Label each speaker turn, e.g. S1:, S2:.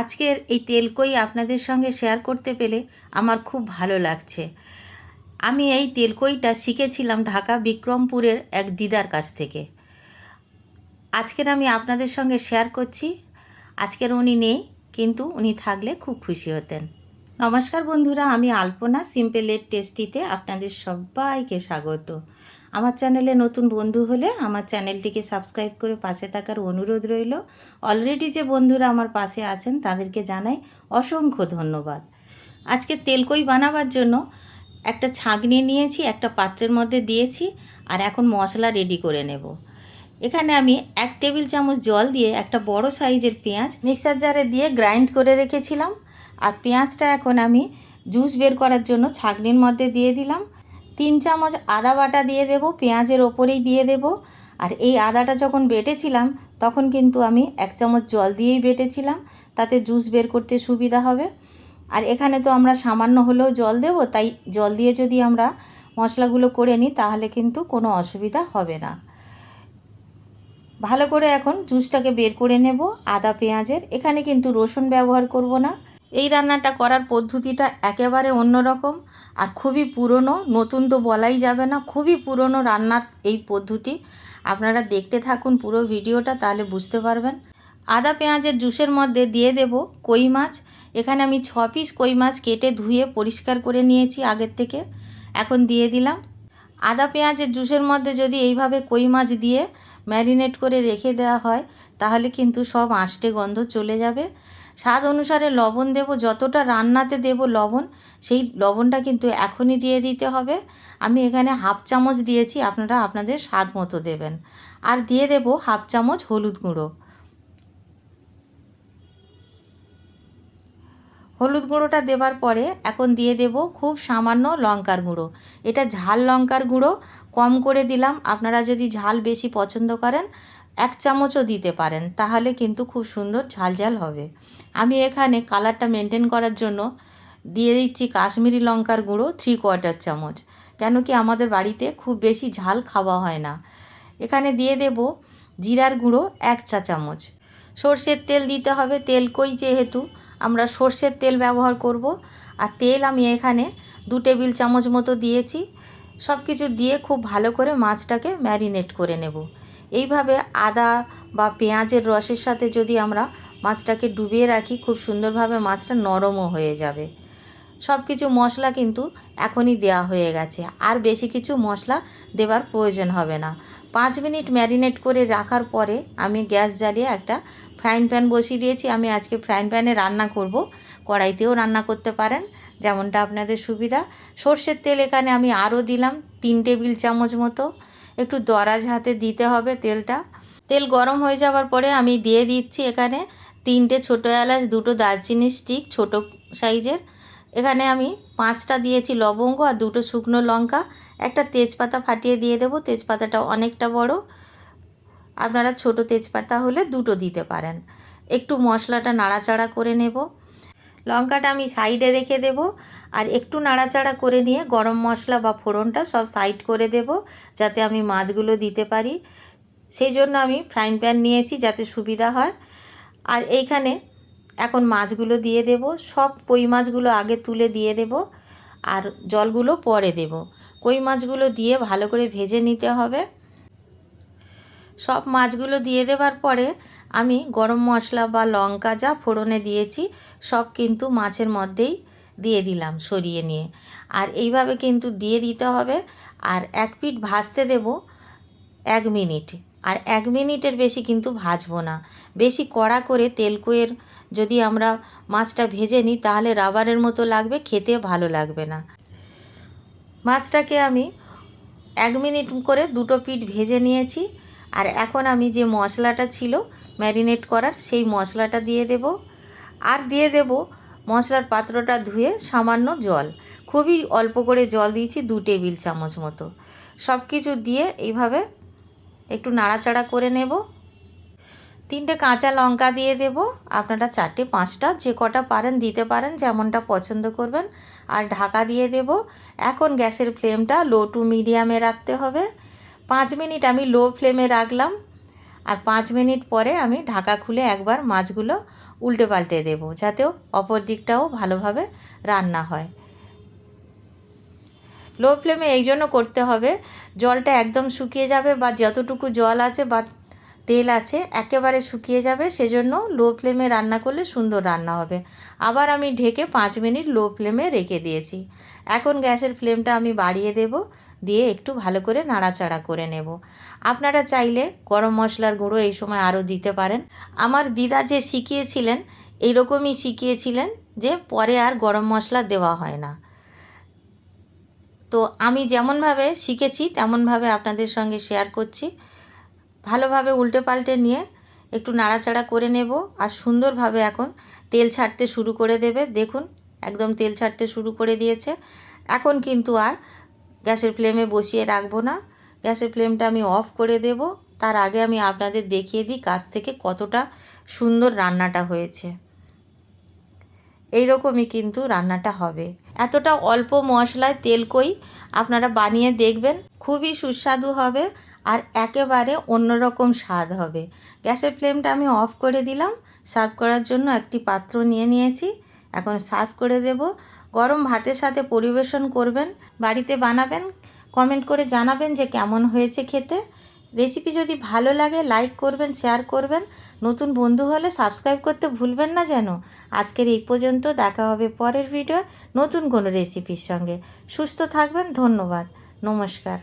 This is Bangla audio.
S1: আজকের এই তেলকই আপনাদের সঙ্গে শেয়ার করতে পেলে আমার খুব ভালো লাগছে। আমি এই তেলকইটা শিখেছিলাম ঢাকা বিক্রমপুরের এক দিদার কাছ থেকে। আজকের আমি আপনাদের সঙ্গে শেয়ার করছি। আজকের উনি নেই, কিন্তু উনি থাকলে খুব খুশি হতেন। নমস্কার বন্ধুরা, আমি আলপনা সিম্পলের টেস্টিতে আপনাদের সবাইকে স্বাগত। আমার চ্যানেলে নতুন বন্ধু হলে আমার চ্যানেলটিকে সাবস্ক্রাইব করে পাশে থাকার অনুরোধ রইল। অলরেডি যে বন্ধুরা আমার পাশে আছেন, তাদেরকে জানাই অসংখ্য ধন্যবাদ। আজকে তেলকই বানাবার জন্য একটা ছাঁকনি নিয়েছি, একটা পাত্রের মধ্যে দিয়েছি, আর এখন মশলা রেডি করে নেব। এখানে আমি এক টেবিল চামচ জল দিয়ে একটা বড় সাইজের পেঁয়াজ মিক্সার জারে দিয়ে গ্রাইন্ড করে রেখেছিলাম। আর পেঁয়াজটা এখন আমি জুস বের করার জন্য ছাঁকনির মধ্যে দিয়ে দিলাম। তিন চামচ আদা বাটা দিয়ে দেব, পেঁয়াজের ওপরেই দিয়ে দেব। আর এই আদাটা যখন বেটেছিলাম, তখন কিন্তু আমি এক চামচ জল দিয়েই বেটেছিলাম, তাতে জুস বের করতে সুবিধা হবে। আর এখানে তো আমরা সামান্য হলেও জল দেব, তাই জল দিয়ে যদি আমরা মশলাগুলো করে নিই, তাহলে কিন্তু কোনো অসুবিধা হবে না। ভালো করে এখন জুসটাকে বের করে নেব, আদা, পেঁয়াজের। এখানে কিন্তু রসুন ব্যবহার করব না। এই রান্নাটা করার পদ্ধতিটা একেবারে অন্যরকম আর খুবই পুরনো, নতুন তো বলাই যাবে না, খুবই পুরনো রান্নার এই পদ্ধতি। আপনারা দেখতে থাকুন পুরো ভিডিওটা তাহলে বুঝতে পারবেন। আদা, পেঁয়াজের জুসের মধ্যে দিয়ে দেব কই মাছ। এখানে আমি ছ পিস কই মাছ কেটে ধুয়ে পরিষ্কার করে নিয়েছি আগের থেকে। এখন দিয়ে দিলাম। আদা, পেঁয়াজের জুসের মধ্যে যদি এইভাবে কই মাছ দিয়ে ম্যারিনেট করে রেখে দেওয়া হয়, তাহলে কিন্তু সব আষ্টে গন্ধ চলে যাবে। স্বাদ অনুসারে লবণ দেব, যতটা রান্নাতে দেব লবণ, সেই লবণটা কিন্তু এখনই দিয়ে দিতে হবে। আমি এখানে হাফ চামচ দিয়েছি, আপনারা আপনাদের স্বাদ মতো দেবেন। আর দিয়ে দেব হাফ চামচ হলুদ গুঁড়ো। হলুদ গুঁড়োটা দেবার পরে এখন দিয়ে দেব খুব সামান্য লঙ্কার গুঁড়ো। এটা ঝাল লঙ্কার গুঁড়ো, কম করে দিলাম। আপনারা যদি ঝাল বেশি পছন্দ করেন এক চামচও দিতে পারেন, তাহলে কিন্তু খুব সুন্দর ঝাল ঝাল হবে। আমি এখানে কালারটা মেনটেন করার জন্য দিয়ে দিচ্ছি কাশ্মীরি লঙ্কার গুঁড়ো থ্রি কোয়ার্টার চামচ। কেন কি আমাদের বাড়িতে খুব বেশি ঝাল খাওয়া হয় না। এখানে দিয়ে দেব জিরার গুঁড়ো এক চা চামচ। সর্ষের তেল দিতে হবে, তেল কই যেহেতু, আমরা সর্ষের তেল ব্যবহার করব। আর তেল আমি এখানে দু টেবিল চামচ মতো দিয়েছি। সব কিছু দিয়ে খুব ভালো করে মাছটাকে ম্যারিনেট করে নেব। এইভাবে আদা বা পেঁয়াজের রসের সাথে যদি আমরা মাছটাকে ডুবিয়ে রাখি, খুব সুন্দরভাবে মাছটা নরমও হয়ে যাবে। সব কিছু মশলা কিন্তু এখনই দেওয়া হয়ে গেছে। আর বেশি কিছু মশলা দেবার প্রয়োজন হবে না। পাঁচ মিনিট ম্যারিনেট করে রাখার পরে আমি গ্যাস জ্বালিয়ে একটা ফ্রাইং প্যান বসিয়ে দিয়েছি। আমি আজকে ফ্রাইং প্যানে রান্না করব। কড়াইতেও রান্না করতে পারেন, যেমনটা আপনাদের সুবিধা। সর্ষের তেল এখানে আমি আরও দিলাম, তিন টেবিল চামচ মতো। একটু দরাজ হাতে দিতে হবে তেলটা। তেল গরম হয়ে যাওয়ার পরে আমি দিয়ে দিচ্ছি এখানে তিনটে ছোটো এলাচ, দুটো দারচিনি স্টিক ছোট সাইজের। এখানে আমি পাঁচটা দিয়েছি লবঙ্গ আর দুটো শুকনো লঙ্কা। একটা তেজপাতা ফাটিয়ে দিয়ে দেবো, তেজপাতাটা অনেকটা বড়। আপনারা ছোট তেজপাতা হলে দুটো দিতে পারেন। একটু মশলাটা নাড়াচাড়া করে নেব। লঙ্কাটা আমি সাইডে রেখে দেব আর একটু নাড়াচাড়া করে নিয়ে গরম মশলা বা ফোড়নটা সব সাইড করে দেব যাতে আমি মাছগুলো দিতে পারি। সেই জন্য আমি ফ্রাইং প্যান নিয়েছি যাতে সুবিধা হয়। আর এইখানে এখন মাছগুলো দিয়ে দেব, সব কই মাছগুলো আগে তুলে দিয়ে দেব আর জলগুলো পরে দেব। কই মাছগুলো দিয়ে ভালো করে ভেজে নিতে হবে। সব মাছগুলো দিয়ে দেবার পরে আমি গরম মশলা বা লঙ্কা যা ফোড়নে দিয়েছি, সব কিন্তু মাছের মধ্যেই দিয়ে দিলাম সরিয়ে নিয়ে। আর এইভাবে কিন্তু দিয়ে দিতে হবে। আর এক পিঠ ভাজতে দেব এক মিনিট। আর এক মিনিটের বেশি কিন্তু ভাজবো না। বেশি কড়া করে তেলকুয়ের যদি আমরা মাছটা ভেজে নিই, তাহলে রাবারের মতো লাগবে খেতে ভালো লাগবে না। মাছটাকে আমি এক মিনিট করে দুটো পিঠ ভেজে নিয়েছি। আর এখন আমি যে মশলাটা ছিল ম্যারিনেট করার, সেই মশলাটা দিয়ে দেব। আর দিয়ে দেব মশলার পাত্রটা ধুয়ে সামান্য জল। খুবই অল্প করে জল দিয়েছি, দু টেবিল চামচ মতো। সব কিছু দিয়ে এইভাবে একটু নাড়াচাড়া করে নেব। তিনটে কাঁচা লঙ্কা দিয়ে দেব। আপনারা চারটে, পাঁচটা, যে কটা পারেন দিতে পারেন, যেমনটা পছন্দ করবেন। আর ঢাকা দিয়ে দেব। এখন গ্যাসের ফ্লেমটা লো টু মিডিয়ামে রাখতে হবে। পাঁচ মিনিট আমি লো ফ্লেমে রাখলাম আর পাঁচ মিনিট পরে আমি ঢাকা খুলে একবার মাছগুলো উল্টে পাল্টে দেবো যাতেও অপর দিকটাও ভালোভাবে রান্না হয়। লো ফ্লেমে এই জন্য করতে হবে জলটা একদম শুকিয়ে যাবে বা যতটুকু জল আছে বা তেল আছে একেবারে শুকিয়ে যাবে সেজন্য লো ফ্লেমে রান্না করলে সুন্দর রান্না হবে। আবার আমি ঢেকে পাঁচ মিনিট লো ফ্লেমে রেখে দিয়েছি। এখন গ্যাসের ফ্লেমটা আমি বাড়িয়ে দেব। দিয়ে একটু ভালো করে নাড়াচাড়া করে নেব। আপনারা চাইলে গরম মশলার গুঁড়ো এই সময় আরও দিতে পারেন। আমার দিদা যে শিখিয়েছিলেন এইরকমই শিখিয়েছিলেন যে পরে আর গরম মশলা দেওয়া হয় না। তো আমি যেমনভাবে শিখেছি, তেমনভাবে আপনাদের সঙ্গে শেয়ার করছি। ভালোভাবে উল্টে পাল্টে নিয়ে একটু নাড়াচাড়া করে নেব আর সুন্দরভাবে এখন তেল ছাড়তে শুরু করে দেবে। দেখুন, একদম তেল ছাড়তে শুরু করে দিয়েছে। এখন কিন্তু আর গ্যাসের ফ্লেমে বসিয়ে রাখব না। গ্যাসের ফ্লেমটা আমি অফ করে দেব। তার আগে আমি আপনাদের দেখিয়ে দিই কাছ থেকে কতটা সুন্দর রান্নাটা হয়েছে। এই রকমই কিন্তু রান্নাটা হবে। এতটা অল্প মশলায় তেল কই আপনারা বানিয়ে দেখবেন, খুবই সুস্বাদু হবে আর একেবারে অন্যরকম স্বাদ হবে। গ্যাসের ফ্লেমটা আমি অফ করে দিলাম। সার্ভ করার জন্য একটি পাত্র নিয়ে নিয়েছি। এখন সার্ভ করে দেব। গরম ভাতের সাথে পরিবেশন করবেন, বাড়িতে বানাবেন কমেন্ট করে জানাবেন যে কেমন হয়েছে খেতে। রেসিপি যদি ভালো লাগে লাইক করবেন শেয়ার করবেন। নতুন বন্ধু হলে সাবস্ক্রাইব করতে ভুলবেন না যেন। আজকের এই পর্যন্ত, দেখা হবে পরের ভিডিও নতুন কোনো রেসিপির সঙ্গে। সুস্থ থাকবেন, ধন্যবাদ। নমস্কার।